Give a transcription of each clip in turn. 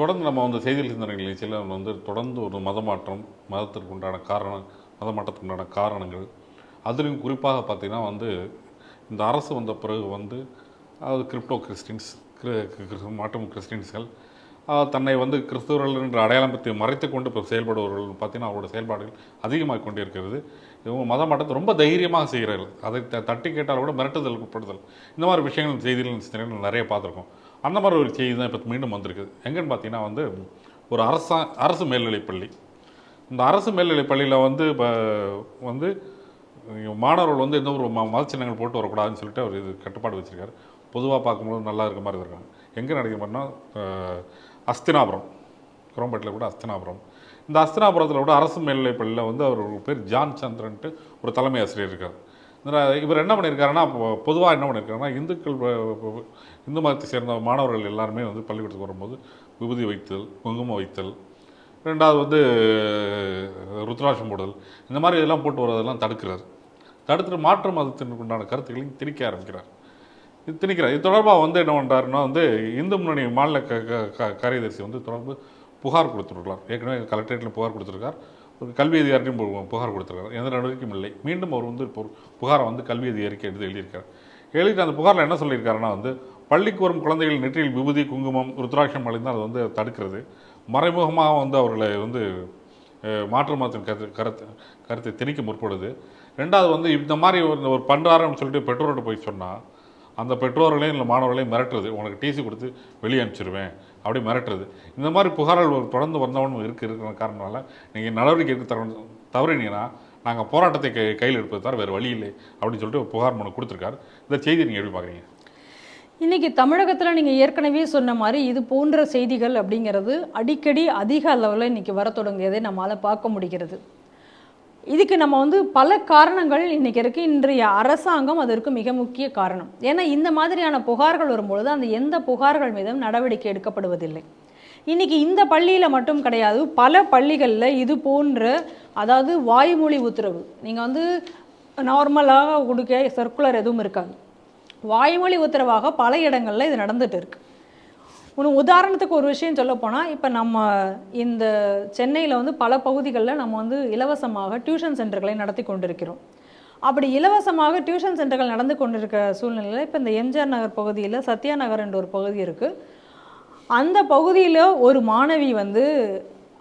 தொடர்ந்து நம்ம வந்து செய்தியில் சிந்தனை நிகழ்ச்சியில் நம்ம வந்து தொடர்ந்து ஒரு மதமாற்றம் மதத்திற்கு உண்டான காரணம் மதமாற்றத்துக்கு உண்டான காரணங்கள். அதுலேயும் குறிப்பாக பார்த்திங்கன்னா வந்து இந்த அரசு வந்த பிறகு வந்து அதாவது கிரிப்டோ கிறிஸ்டின்ஸ் மாற்றம் கிறிஸ்டின்ஸ்கள் தன்னை வந்து கிறிஸ்தவர்கள் என்ற அடையாளத்தை மறைத்து கொண்டு இப்போ செயல்படுபவர்கள் பார்த்தீங்கன்னா அவரோட செயல்பாடுகள் அதிகமாக கொண்டே இருக்கிறது இவங்க மத மாற்றத்தை ரொம்ப தைரியமாக செய்கிறார்கள். அதை த- தட்டி கேட்டால் கூட மிரட்டுதல் உட்படுதல் இந்த மாதிரி விஷயங்கள் செய்திகள் சிந்தனைகள் நிறைய பார்த்துருக்கோம். அந்த மாதிரி ஒரு செய்தி தான் இப்போ மீண்டும் வந்திருக்குது. எங்கன்னு பார்த்தீங்கன்னா வந்து ஒரு அரசா அரசு மேல்நிலைப்பள்ளி இந்த அரசு மேல்நிலைப்பள்ளியில் வந்து இப்போ வந்து மாணவர்கள் வந்து எந்த ஒரு ம மதச்சின்னங்கள் போட்டு வரக்கூடாதுன்னு சொல்லிட்டு அவர் இது கட்டுப்பாடு வச்சுருக்காரு. பொதுவாக பார்க்கும்போது நல்லா இருக்க மாதிரி இருக்காங்க. எங்கே நடக்கிறோம்னா அஸ்தினாபுரம். குரம்பேட்டில் கூட அஸ்தினாபுரம். இந்த அஸ்தினாபுரத்தில் கூட அரசு மேல்நிலைப்பள்ளியில் வந்து அவர் ஒரு பேர் ஜான் சந்திரன்ட்டு ஒரு தலைமை ஆசிரியர் இருக்கார். இவர் என்ன பண்ணியிருக்காருன்னா பொதுவாக என்ன பண்ணியிருக்காருன்னா இந்துக்கள் இந்து மதத்தை சேர்ந்த மாணவர்கள் எல்லாருமே வந்து பள்ளிக்கூடத்துக்கு வரும்போது விபூதி வைத்தல் குங்குமம் வைத்தல் ரெண்டாவது வந்து ருத்ராட்சம் போடுதல் இந்த மாதிரி இதெல்லாம் போட்டு வரதெல்லாம் தடுக்கிறார். தடுத்துட்டு மாற்று மதத்திற்கு உண்டான கருத்துக்களையும் திணிக்க ஆரம்பிக்கிறார். இது திணிக்கிறார். இது தொடர்பாக வந்து என்ன பண்ணுறாருன்னா வந்து இந்து முன்னணி மாநில க க- க- காரியதர்சி வந்து தொடர்பு புகார் கொடுத்துருக்கலாம் ஏற்கனவே கலெக்டரேட்டில் புகார் கொடுத்துருக்கார். ஒரு கல்வி அதிகாரியும் புகார் கொடுத்துருக்காரு. எந்த நடவடிக்கையும் இல்லை. மீண்டும் அவர் வந்து இப்போ புகாரை வந்து கல்வி அதிகாரிக்கு எடுத்து எழுதியிருக்காரு. எழுதிட்டு அந்த புகாரில் என்ன சொல்லியிருக்காருன்னா வந்து பள்ளிக்கு வரும் குழந்தைகள் நெற்றியில் விபூதி குங்குமம் ருத்ராட்சம் அழிந்தால் அது வந்து தடுக்கிறது. மறைமுகமாக வந்து அவர்களை வந்து மாற்று மதத்தின் கருத்து கருத்து கருத்தை திணிக்க முற்படுது. ரெண்டாவது வந்து இந்த மாதிரி ஒரு ஒரு பண்ணுறாருன்னு சொல்லிட்டு பெற்றோர்கிட்ட போய் சொன்னால் அந்த பெற்றோர்களையும் இல்லை மாணவர்களையும் மிரட்டுறது. உனக்கு டிசி கொடுத்து வெளியே அனுப்பிச்சிருவேன். அப்படி மிரட்டுறது. இந்த மாதிரி புகார்கள் ஒரு தொடர்ந்து வந்தவனும் இருக்கு இருக்கிற காரணனால நீங்கள் நடவடிக்கை எடுக்க தர தவறினீங்கன்னா நாங்கள் போராட்டத்தை கை கையில் எடுப்பது தவிர வேறு வழி இல்லை அப்படின்னு சொல்லிட்டு ஒரு புகார் மனு கொடுத்துருக்காரு. இந்த செய்தி நீங்கள் எப்படி பார்க்குறீங்க? இன்றைக்கி தமிழகத்தில் நீங்கள் ஏற்கனவே சொன்ன மாதிரி இது போன்ற செய்திகள் அப்படிங்கிறது அடிக்கடி அதிக அளவில் இன்றைக்கி வர தொடங்கியதை நம்மளால் பார்க்க முடிகிறது. இதுக்கு நம்ம வந்து பல காரணங்கள் இன்னைக்கு இருக்குது இன்றைய அரசாங்கம் அதற்கு மிக முக்கிய காரணம். ஏன்னா இந்த மாதிரியான புகார்கள் வரும்பொழுது அந்த எந்த புகார்கள் மீதும் நடவடிக்கை எடுக்கப்படுவதில்லை. இன்றைக்கி இந்த பள்ளியில் மட்டும் கிடையாது பல பள்ளிகளில் இது போன்ற அதாவது வாய்மொழி உத்தரவு. நீங்கள் வந்து நார்மலாக கொடுக்க சர்க்குலர் எதுவும் இருக்காது. வாய்மொழி உத்தரவாக பல இடங்களில் இது நடந்துகிட்டு இருக்குது ஒன்று உதாரணத்துக்கு ஒரு விஷயம் சொல்ல போனால் இப்போ நம்ம இந்த சென்னையில் வந்து பல பகுதிகளில் நம்ம வந்து இலவசமாக டியூஷன் சென்டர்களை நடத்தி கொண்டிருக்கிறோம். அப்படி இலவசமாக டியூஷன் சென்டர்கள் நடந்து கொண்டிருக்க சூழ்நிலையில் இப்போ இந்த எம்ஜிஆர் நகர் பகுதியில் சத்யா நகர் என்ற ஒரு பகுதி இருக்குது அந்த பகுதியில் ஒரு மாணவி வந்து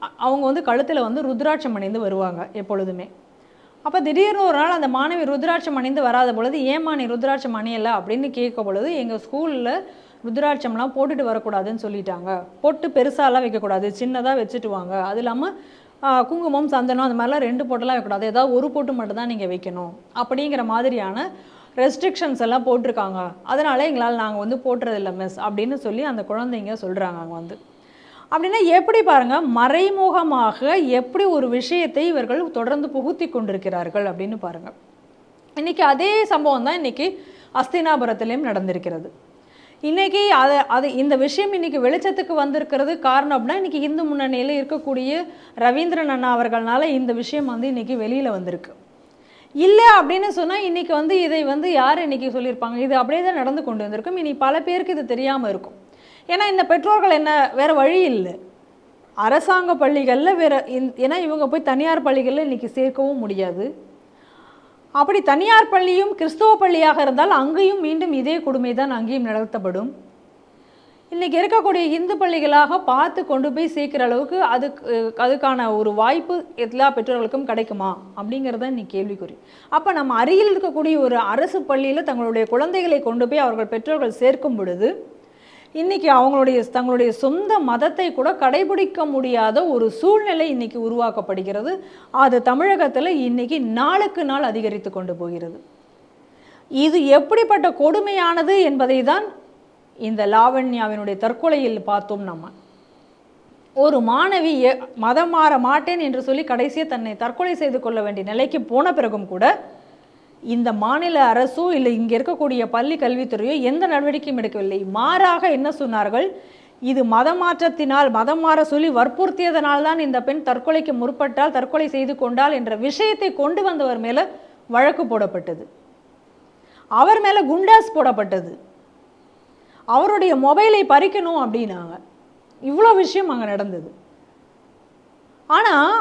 அ- அவங்க வந்து கழுத்தில் வந்து ருத்ராட்சம் அணிந்து வருவாங்க எப்பொழுதுமே. அப்போ திடீர்னு ஒரு நாள் அந்த மாணவி ருத்ராட்சம் அணிந்து வராத பொழுது ஏமா நீ ருத்ராட்சம் அணியலை? அப்படின்னு கேட்க பொழுது எங்கள் ஸ்கூலில் ருத்ராட்சம்லாம் போட்டுட்டு வரக்கூடாதுன்னு சொல்லிட்டாங்க. பொட்டு பெருசாலாம் வைக்கக்கூடாது சின்னதாக வச்சுட்டு வாங்க அது இல்லாமல் குங்குமம் சந்தனம் அந்த மாதிரிலாம் ரெண்டு பொட்டெல்லாம் வைக்கக்கூடாது. ஏதாவது ஒரு பொட்டு மட்டும் தான் நீங்கள் வைக்கணும். அப்படிங்கிற மாதிரியான ரெஸ்ட்ரிக்ஷன்ஸ் எல்லாம் போட்டிருக்காங்க. அதனால எங்களால் நாங்கள் வந்து போட்டுறதில்ல மிஸ் அப்படின்னு சொல்லி அந்த குழந்தைங்க சொல்கிறாங்க அங்கே வந்து. அப்படின்னா எப்படி பாருங்கள் மறைமுகமாக எப்படி ஒரு விஷயத்தை இவர்கள் தொடர்ந்து புகுத்தி கொண்டிருக்கிறார்கள் அப்படின்னு பாருங்கள் இன்றைக்கி அதே சம்பவம் தான் இன்றைக்கி அஸ்தினாபுரத்திலையும் நடந்திருக்கிறது. இன்றைக்கி அதை அது இந்த விஷயம் இன்னைக்கு வெளிச்சத்துக்கு வந்திருக்கிறது காரணம் அப்படின்னா இன்றைக்கி இந்து முன்னணியில் இருக்கக்கூடிய ரவீந்திரன் அண்ணா அவர்களால் இந்த விஷயம் வந்து இன்றைக்கி வெளியில் வந்திருக்கு. இல்லை அப்படின்னு சொன்னால் இன்றைக்கி வந்து இதை வந்து யார் இன்னைக்கு சொல்லியிருப்பாங்க? இது அப்படியே தான் நடந்து கொண்டு வந்திருக்கும். இனி பல பேருக்கு இது தெரியாமல் இருக்கும். ஏன்னா இந்த பெற்றோர்கள் என்ன வேறு வழி இல்லை. அரசாங்க பள்ளிகளில் வேறு இந் ஏன்னா இவங்க போய் தனியார் பள்ளிகளில் இன்றைக்கி சேர்க்கவும் முடியாது. அப்படி தனியார் பள்ளியும் கிறிஸ்துவ பள்ளியாக இருந்தால் அங்கேயும் மீண்டும் இதே கொடுமை தான் அங்கேயும் நடத்தப்படும் இன்றைக்கி இருக்கக்கூடிய இந்து பள்ளிகளாக பார்த்து கொண்டு போய் சேர்க்குற அளவுக்கு அதுக்கு அதுக்கான ஒரு வாய்ப்பு எல்லா பெற்றோர்களுக்கும் கிடைக்குமா? அப்படிங்கிறத இன்னைக்கு கேள்விக்குறி. அப்போ நம்ம அருகில் இருக்கக்கூடிய ஒரு அரசு பள்ளியில் தங்களுடைய குழந்தைகளை கொண்டு போய் அவர்கள் பெற்றோர்கள் சேர்க்கும் பொழுது இன்றைக்கி அவங்களுடைய தங்களுடைய சொந்த மதத்தை கூட கடைபிடிக்க முடியாத ஒரு சூழ்நிலை இன்றைக்கி உருவாக்கப்படுகிறது. அது தமிழகத்தில் இன்னைக்கு நாளுக்கு நாள் அதிகரித்து கொண்டு போகிறது. இது எப்படிப்பட்ட கொடுமையானது என்பதை தான் இந்த லாவண்யாவினுடைய தற்கொலையில் பார்த்தோம் நம்ம. ஒரு மாணவி மதம் மாற மாட்டேன் என்று சொல்லி கடைசியாக தன்னை தற்கொலை செய்து கொள்ள வேண்டிய நிலைக்கு போன பிறகும் கூட இந்த மாநில அரசோ இல்லை இங்கே இருக்கக்கூடிய பள்ளி கல்வித்துறையோ எந்த நடவடிக்கையும் எடுக்கவில்லை. மாறாக என்ன சொன்னார்கள்? இது மதமாற்றத்தினால் மதம் மாற சொல்லி வற்புறுத்தியதனால் தான் இந்த பெண் தற்கொலைக்கு முற்பட்டால் தற்கொலை செய்து கொண்டால் என்ற விஷயத்தை கொண்டு வந்தவர் மேலே வழக்கு போடப்பட்டது. அவர் மேலே குண்டாஸ் போடப்பட்டது. அவருடைய மொபைலை பறிக்கணும் அப்படின்னாங்க. இவ்வளோ விஷயம் அங்கே நடந்தது. ஆனால்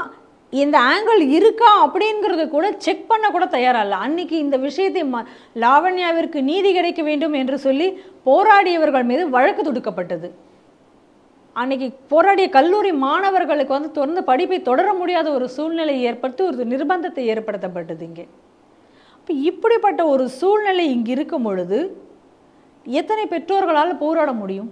இந்த ஆங்கிள் இருக்கா அப்படிங்கிறத கூட செக் பண்ண கூட தயாராக இல்லை. அன்னைக்கு இந்த விஷயத்தை ம லாவண்யாவிற்கு நீதி கிடைக்க வேண்டும் என்று சொல்லி போராடியவர்கள் மீது வழக்கு தொடுக்கப்பட்டது. அன்னைக்கு போராடிய கல்லூரி மாணவர்களுக்கு வந்து தொடர்ந்து படிப்பை தொடர முடியாத ஒரு சூழ்நிலையை ஏற்படுத்தி ஒரு நிர்பந்தத்தை ஏற்படுத்தப்பட்டது இங்கே. இப்போ இப்படிப்பட்ட ஒரு சூழ்நிலை இங்கே இருக்கும் பொழுது எத்தனை பெற்றோர்களால் போராட முடியும்?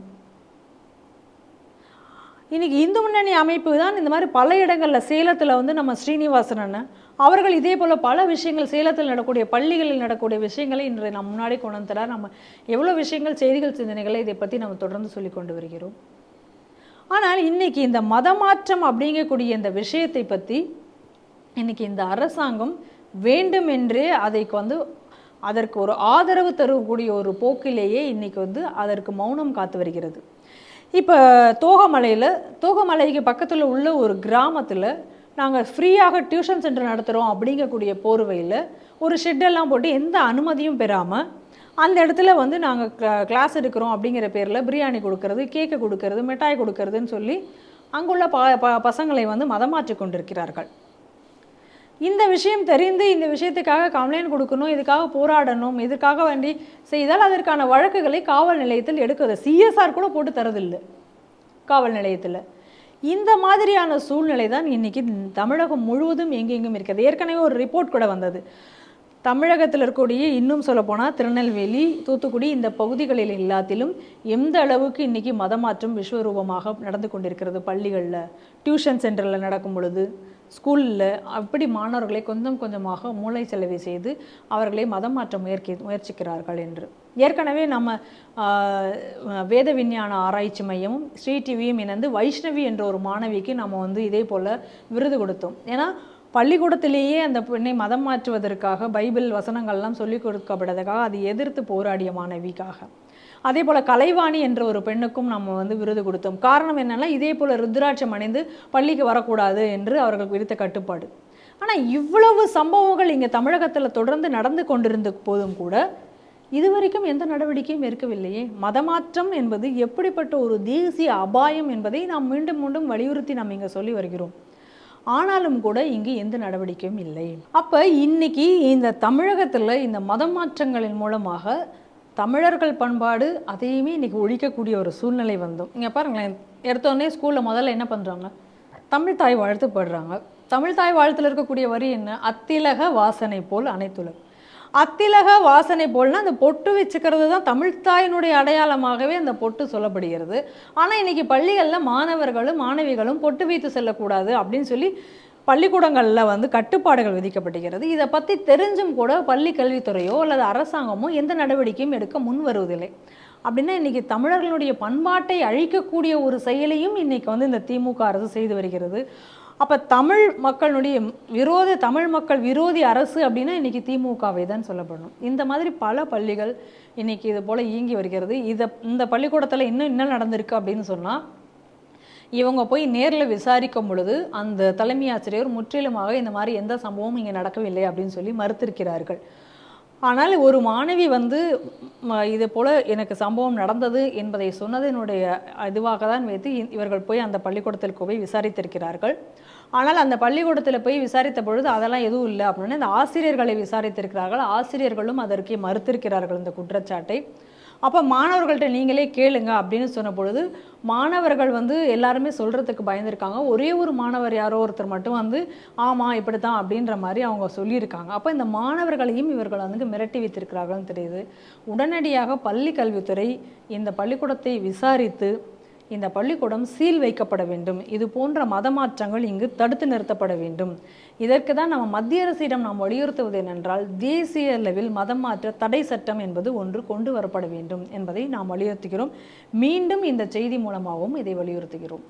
இன்றைக்கி இந்து முன்னணி அமைப்பு தான் இந்த மாதிரி பல இடங்களில் சேலத்தில் வந்து நம்ம ஸ்ரீனிவாசன் அண்ணன். அவர்கள் இதே போல் பல விஷயங்கள் சேலத்தில் நடக்கக்கூடிய பள்ளிகளில் நடக்கக்கூடிய விஷயங்களை இன்று நம்ம முன்னாடி கொண்டு வந்துட்டார் நம்ம எவ்வளோ விஷயங்கள் செய்திகள் சிந்தனைகளை இதை பற்றி நம்ம தொடர்ந்து சொல்லி கொண்டு வருகிறோம். ஆனால் இன்றைக்கி இந்த மதமாற்றம் அப்படிங்கக்கூடிய இந்த விஷயத்தை பற்றி இன்றைக்கி இந்த அரசாங்கம் வேண்டுமென்றே அதைக்கு வந்து அதற்கு ஒரு ஆதரவு தரக்கூடிய ஒரு போக்கிலேயே இன்றைக்கி வந்து அதற்கு மௌனம் காத்து வருகிறது. இப்போ தோகமலையில் தோகமலைக்கு பக்கத்தில் உள்ள ஒரு கிராமத்தில் நாங்கள் ஃப்ரீயாக டியூஷன் சென்டர் நடத்துகிறோம் அப்படிங்கக்கூடிய போர்வையில் ஒரு ஷெட்டெல்லாம் போட்டு எந்த அனுமதியும் பெறாமல் அந்த இடத்துல வந்து நாங்கள் கிளாஸ் எடுக்கிறோம் அப்படிங்கிற பேரில் பிரியாணி கொடுக்கறது கேக்கு கொடுக்கறது மிட்டாய் கொடுக்கறதுன்னு சொல்லி அங்குள்ள ப ப பசங்களை வந்து மதமாற்றி கொண்டிருக்கிறார்கள். இந்த விஷயம் தெரிந்து இந்த விஷயத்துக்காக கம்ப்ளைண்ட் கொடுக்கணும் இதுக்காக போராடணும் இதுக்காக வேண்டி செய்தால் அதற்கான வழக்குகளை காவல் நிலையத்தில் எடுக்கிறது சிஎஸ்ஆர் கூட போட்டு தரதில்லை. காவல் நிலையத்தில். இந்த மாதிரியான சூழ்நிலை தான் இன்றைக்கி தமிழகம் முழுவதும் எங்கெங்கும் இருக்கிறது ஏற்கனவே ஒரு ரிப்போர்ட் கூட வந்தது. தமிழகத்தில் இருக்கக்கூடிய இன்னும் சொல்லப்போனால் திருநெல்வேலி தூத்துக்குடி இந்த பகுதிகளில் எல்லாத்திலும் எந்த அளவுக்கு இன்றைக்கி மதமாற்றம் விஸ்வரூபமாக நடந்து கொண்டிருக்கிறது பள்ளிகளில் டியூஷன் சென்டரில் நடக்கும் பொழுது ஸ்கூலில் அப்படி மாணவர்களை கொஞ்சம் கொஞ்சமாக மூளை செலவை செய்து அவர்களை மதம் மாற்ற முயற்சி முயற்சிக்கிறார்கள் என்று. ஏற்கனவே நம்ம வேத விஞ்ஞான ஆராய்ச்சி மையமும் ஸ்ரீ டிவியும் இணைந்து வைஷ்ணவி என்ற ஒரு மாணவிக்கு நம்ம வந்து இதே போல் விருது கொடுத்தோம். ஏன்னா பள்ளிக்கூடத்திலேயே அந்த பெண்ணை மதம் மாற்றுவதற்காக பைபிள் வசனங்கள்லாம் சொல்லிக் கொடுக்கப்பட்டதுக்காக அதை எதிர்த்து போராடிய மாணவிக்காக. அதே போல் கலைவாணி என்ற ஒரு பெண்ணுக்கும் நம்ம வந்து விருது கொடுத்தோம். காரணம் என்னென்னா இதே போல் ருத்ராட்சம் அணிந்து பள்ளிக்கு வரக்கூடாது என்று அவர்களுக்கு விதித்த கட்டுப்பாடு. ஆனால் இவ்வளவு சம்பவங்கள் இங்கே தமிழகத்தில் தொடர்ந்து நடந்து கொண்டிருந்த போதும் கூட இதுவரைக்கும் எந்த நடவடிக்கையும் இருக்கவில்லையே மதமாற்றம் என்பது எப்படிப்பட்ட ஒரு தேசிய அபாயம் என்பதை நாம் மீண்டும் மீண்டும் வலியுறுத்தி நாம் இங்கே சொல்லி வருகிறோம். ஆனாலும் கூட இங்கு எந்த நடவடிக்கையும் இல்லை. அப்போ இன்னைக்கு இந்த தமிழகத்தில் இந்த மதமாற்றங்களின் மாற்றங்களின் மூலமாக தமிழர்கள் பண்பாடு அதையுமே இன்னைக்கு ஒழிக்கக்கூடிய ஒரு சூழ்நிலை வந்தோம். இங்கே பாருங்களேன் எடுத்தோடனே ஸ்கூலில் முதல்ல என்ன பண்ணுறாங்க தமிழ் தாய் வாழ்த்து பாடுறாங்க. தமிழ் தாய் வாழ்த்துல இருக்கக்கூடிய வரி என்ன? அத்திலக வாசனை போல் அனைத்துலக அத்திலக வாசனை போல்னா அந்த பொட்டு வச்சுக்கிறது தான் தமிழ்த்தாயினுடைய அடையாளமாகவே அந்த பொட்டு சொல்லப்படுகிறது. ஆனால் இன்னைக்கு பள்ளிகளில் மாணவர்களும் மாணவிகளும் பொட்டு வைத்து செல்லக்கூடாது அப்படின்னு சொல்லி பள்ளிக்கூடங்களில் வந்து கட்டுப்பாடுகள் விதிக்கப்படுகிறது இதை பற்றி தெரிஞ்சும் கூட பள்ளி கல்வித்துறையோ அல்லது அரசாங்கமோ எந்த நடவடிக்கையும் எடுக்க முன் வருவதில்லை அப்படின்னா இன்றைக்கி தமிழர்களுடைய பண்பாட்டை அழிக்கக்கூடிய ஒரு செயலையும் இன்றைக்கி வந்து இந்த திமுக அரசு செய்து வருகிறது. அப்போ தமிழ் மக்களுடைய விரோத தமிழ் மக்கள் விரோதி அரசு அப்படின்னா இன்றைக்கி திமுகவை தான் சொல்லப்படணும். இந்த மாதிரி பல பள்ளிகள் இன்றைக்கி இது போல் இயங்கி வருகிறது. இதை இந்த பள்ளிக்கூடத்தில் இன்னும் என்ன நடந்திருக்கு அப்படின்னு சொன்னால் இவங்க போய் நேரில் விசாரிக்கும் பொழுது அந்த தலைமை ஆசிரியர் முற்றிலுமாக இந்த மாதிரி எந்த சம்பவமும் இங்கே நடக்கவில்லை அப்படின்னு சொல்லி மறுத்திருக்கிறார்கள். ஆனால் ஒரு மாணவி வந்து இது போல் எனக்கு சம்பவம் நடந்தது என்பதை சொன்னதனுடைய இதுவாக தான் வைத்து இவர்கள் போய் அந்த பள்ளிக்கூடத்திற்கு போய் விசாரித்திருக்கிறார்கள். ஆனால் அந்த பள்ளிக்கூடத்தில் போய் விசாரித்த பொழுது அதெல்லாம் எதுவும் இல்லை அப்படின்னு இந்த ஆசிரியர்களை விசாரித்திருக்கிறார்கள். ஆசிரியர்களும் அதற்கு மறுத்திருக்கிறார்கள் இந்த குற்றச்சாட்டை. அப்போ மாணவர்கள்ட்ட நீங்களே கேளுங்க அப்படின்னு சொன்ன பொழுது மாணவர்கள் வந்து எல்லாருமே சொல்கிறதுக்கு பயந்துருக்காங்க. ஒரே ஒரு மாணவர் யாரோ ஒருத்தர் மட்டும் வந்து ஆமாம் இப்படி தான் அப்படின்ற மாதிரி அவங்க சொல்லியிருக்காங்க. அப்போ இந்த மாணவர்களையும் இவர்கள் வந்து மிரட்டி வைத்திருக்கிறார்கள்னு தெரியுது. உடனடியாக பள்ளி கல்வித்துறை இந்த பள்ளிக்கூடத்தை விசாரித்து இந்த பள்ளிக்கூடம் சீல் வைக்கப்பட வேண்டும். இது போன்ற மதமாற்றங்கள் இங்கு தடுத்து நிறுத்தப்பட வேண்டும். இதற்கு தான் நம்ம மத்திய அரசிடம் நாம் வலியுறுத்துவது என்னென்றால் தேசிய அளவில் மதம் மாற்ற தடை சட்டம் என்பது ஒன்று கொண்டு வரப்பட வேண்டும் என்பதை நாம் வலியுறுத்துகிறோம். மீண்டும் இந்த செய்தி மூலமாகவும் இதை வலியுறுத்துகிறோம்.